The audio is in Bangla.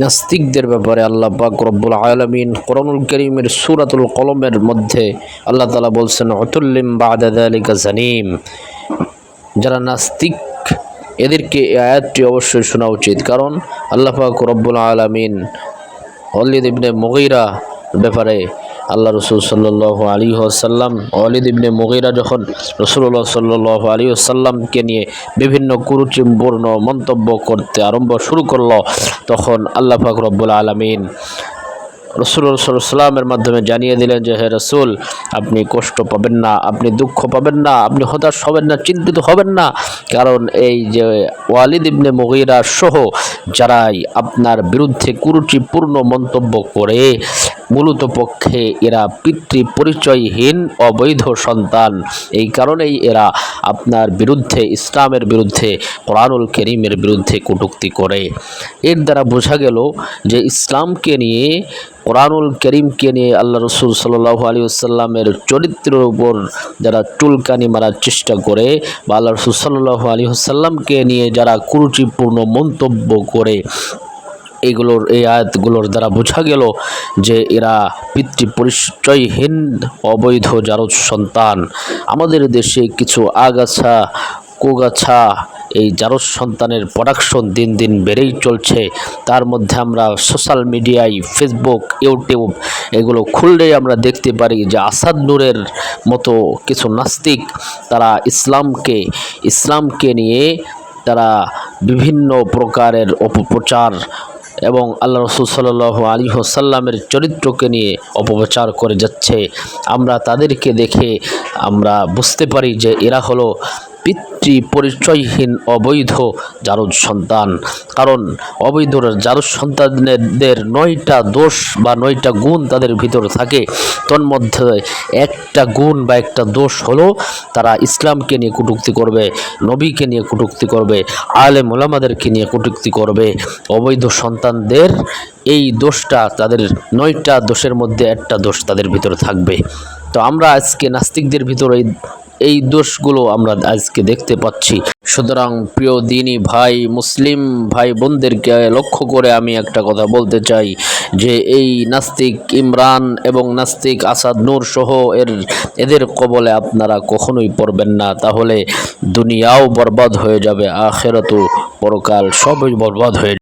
নাস্তিকদের ব্যাপারে আল্লাহ পাক রব্বুল আলমিন কোরআনুল করিমের সুরাতুল কলমের মধ্যে আল্লাহ তালা বলছেন অতুল্লিম বাদালিকা জানিম। যারা নাস্তিক, এদেরকে এই আয়াতটি অবশ্যই শোনা উচিত। কারণ আল্লাহ পাক রব্বুল আলমিন অলিদ ইবনে মগিরা ব্যাপারে আল্লাহ রসুল সাল্লাহ আলী আসাল্লাম অলিদ ইবনে মুগিরা যখন রসুল্লাহ সাল্লাহ আলী আসাল্লামকে নিয়ে বিভিন্ন কুরুচিপূর্ণ মন্তব্য করতে আরম্ভ শুরু করল, তখন আল্লাহ পাক আলমিন রসুল সাল্লামের মাধ্যমে জানিয়ে দিলেন যে, হে রসুল, আপনি কষ্ট পাবেন না, আপনি দুঃখ পাবেন না, আপনি হতাশ হবেন না, চিন্তিত হবেন না। কারণ এই যে ওয়ালিদ ইবনে মগিরা সহ যারাই আপনার বিরুদ্ধে কুরুচিপূর্ণ মন্তব্য করে মূলত পক্ষে এরা পিতৃ পরিচয়হীন অবৈধ সন্তান। এই কারণেই এরা আপনার বিরুদ্ধে, ইসলামের বিরুদ্ধে, কোরআনুল করিমের বিরুদ্ধে কটূক্তি করে। এর দ্বারা বোঝা গেল যে ইসলামকে নিয়ে, কোরআনুল করিমকে নিয়ে আল্লাহ রসুল সাল্লাহ আলী আসাল্লামের চরিত্রের উপর যারা চুলকানি মারার চেষ্টা করে বা আল্লাহ রসুল সাল্লাহ আলী আসাল্লামকে নিয়ে যারা কুরুচিপূর্ণ মন্তব্য করে এগুলোর, এই আয়াতগুলোর দ্বারা বোঝা গেল যে এরা পিতৃ পরিচয়হীন অবৈধ জারদ সন্তান। আমাদের দেশে কিছু আগাছা, কুগাছা, এই জারদ সন্তানের প্রোডাকশন দিন দিন বেড়েই চলছে। তার মধ্যে আমরা সোশ্যাল মিডিয়ায় ফেসবুক ইউটিউব এগুলো খুললেই আমরা দেখতে পারি যে আসাদ নূরের মতো কিছু নাস্তিক তারা ইসলামকে ইসলামকে নিয়ে তারা বিভিন্ন প্রকারের অপপ্রচার এবং আল্লাহ রসুল সাল্লাহ আলী হোসাল্লামের চরিত্রকে নিয়ে অপপ্রচার করে যাচ্ছে। আমরা তাদেরকে দেখে আমরা বুঝতে পারি যে এরা হলো পিতৃ পরিচয়হীন অবৈধ জারদ সন্তান। কারণ অবৈধ জারদ সন্তানদের নয়টা দোষ বা নয়টা গুণ তাদের ভিতর থাকে। তন্মধ্যে একটা গুণ বা একটা দোষ হলো তারা ইসলামকে নিয়ে কটূক্তি করবে, নবীকে নিয়ে কটূক্তি করবে আলে মোলামাদেরকে নিয়ে কটূক্তি করবে। অবৈধ সন্তানদের এই দোষটা তাদের নয়টা দোষের মধ্যে একটা দোষ তাদের ভিতরে থাকবে। তো আমরা আজকে নাস্তিকদের ভিতরে এই দোষগুলো আমরা আজকে দেখতে পাচ্ছি। সুতরাং প্রিয় দিনী ভাই, মুসলিম ভাই বোনদেরকে লক্ষ্য করে আমি একটা কথা বলতে চাই, যে এই নাস্তিক ইমরান এবং নাস্তিক আসাদ নূর সহ এর, এদের কবলে আপনারা কখনোই পড়বেন না। তাহলে দুনিয়াও বরবাদ হয়ে যাবে, আখেরাতও পরকাল সবই বরবাদ হয়ে